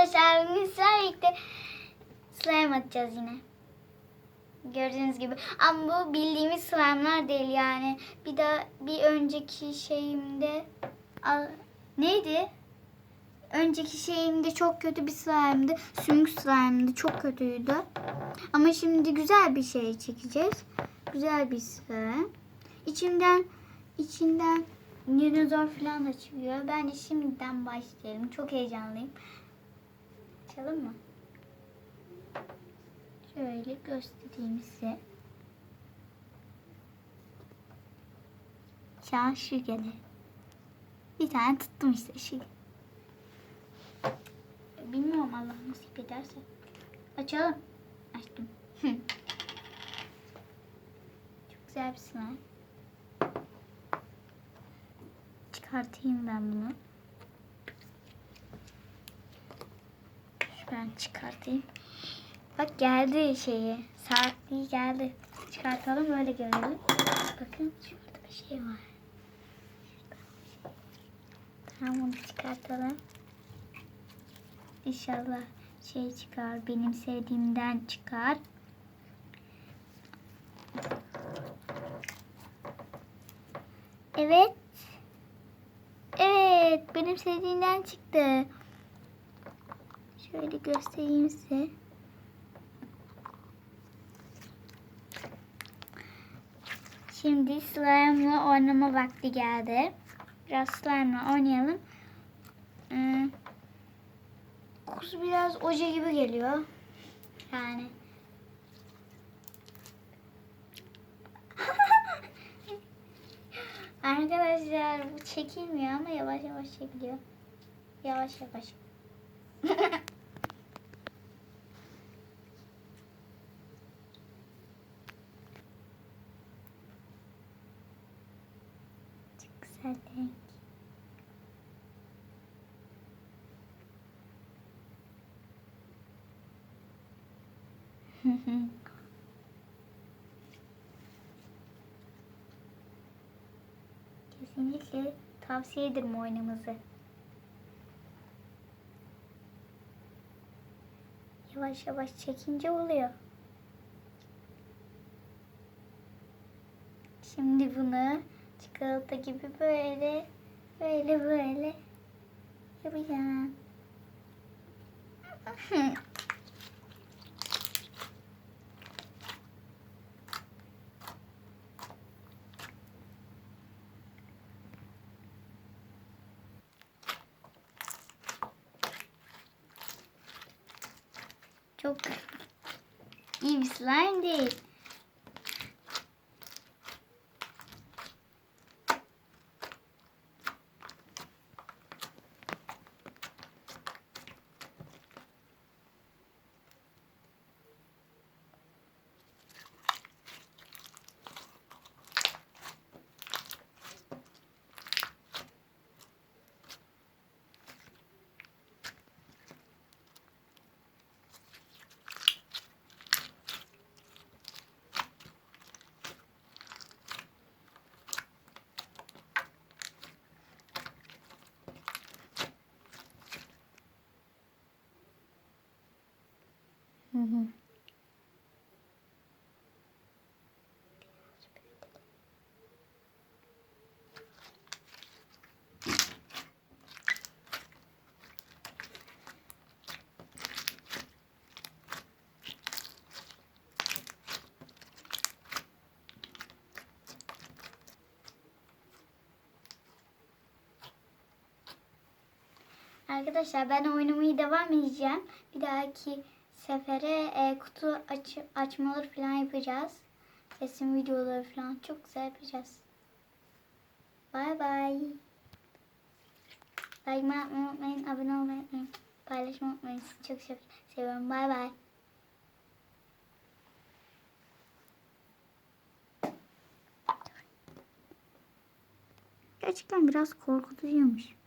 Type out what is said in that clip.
arkadaşlar bugün birlikte slime atacağız yine. Gördüğünüz gibi. Ama bu bildiğimiz slime'lar değil yani. Bir de bir önceki şeyimde Al- neydi? Önceki şeyimde çok kötü bir slime'dı. Sümük slime'dı. Çok kötüydü. Ama şimdi güzel bir şey çekeceğiz. Güzel bir slime. İçinden içinden dinozor falan da çıkıyor. Ben de şimdiden başlayalım. Çok heyecanlıyım. Açalım mı? Şöyle göstereyim size. Şu gelir. Bir tane tuttum işte şu. Bilmiyorum Allah nasip ederse. Açalım. Açtım. Çok güzel bir slime. Çıkartayım ben bunu. Şuradan çıkartayım. Bak geldi şeyi. Saatliği geldi. Çıkartalım öyle görelim. Bakın şurada bir şey var. Tamam onu çıkartalım. İnşallah şey çıkar. Benim sevdiğimden çıkar. Evet. Evet. Benim sevdiğimden çıktı. Şöyle göstereyim size. Şimdi slime'la oynama vakti geldi. Biraz slime'la oynayalım. Ee, kokusu biraz oje gibi geliyor. Yani. Arkadaşlar bu çekilmiyor ama yavaş yavaş çekiliyor. Yavaş yavaş. Çok güzel renk. Kesinlikle tavsiye ederim oynamanızı. Yavaş yavaş çekince oluyor. Şimdi bunu çikolata gibi böyle böyle böyle yapacağım. Çok iyi bir slime değil. Arkadaşlar ben oynamaya devam edeceğim. Bir dahaki sefere e, kutu aç, açmaları falan yapacağız. Resim videoları falan çok güzel yapacağız. Bay bay. Like atmayı unutmayın, abone olmayı unutmayın, paylaşmayı unutmayın. Sizi çok sev- seviyorum. Bay bay. Gerçekten biraz korkutucuymuş.